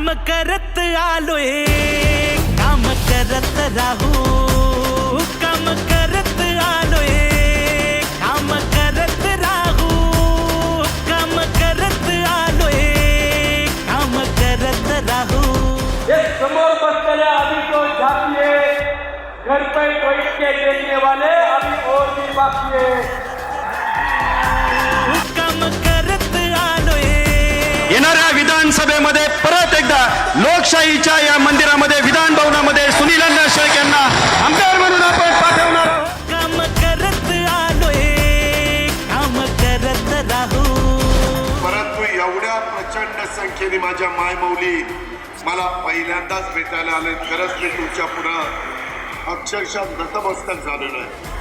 काम करत आलोय, काम करत राहू, काम करत आलोय, काम करत राहू, काम करत आलोय, काम करत राहू। ये समोर बसलेले अभी तो झापिए घर पे बैठ के देखने वाले अभी और भी बाकी है लोकशाहीच्या या मंदिरामध्ये विधान भवनामध्ये सुनील अण्णा शेळके यांना आमदार म्हणून आपण पाठवणार आहोत. काम करत आलोय काम करत राहू. परंतु एवढ्या प्रचंड संख्येने माझ्या मायमौली मला पहिल्यांदाच भेटायला आले खरंच मी तुमच्या पुढं अक्षरशः नतमस्तक झालेलो आहे.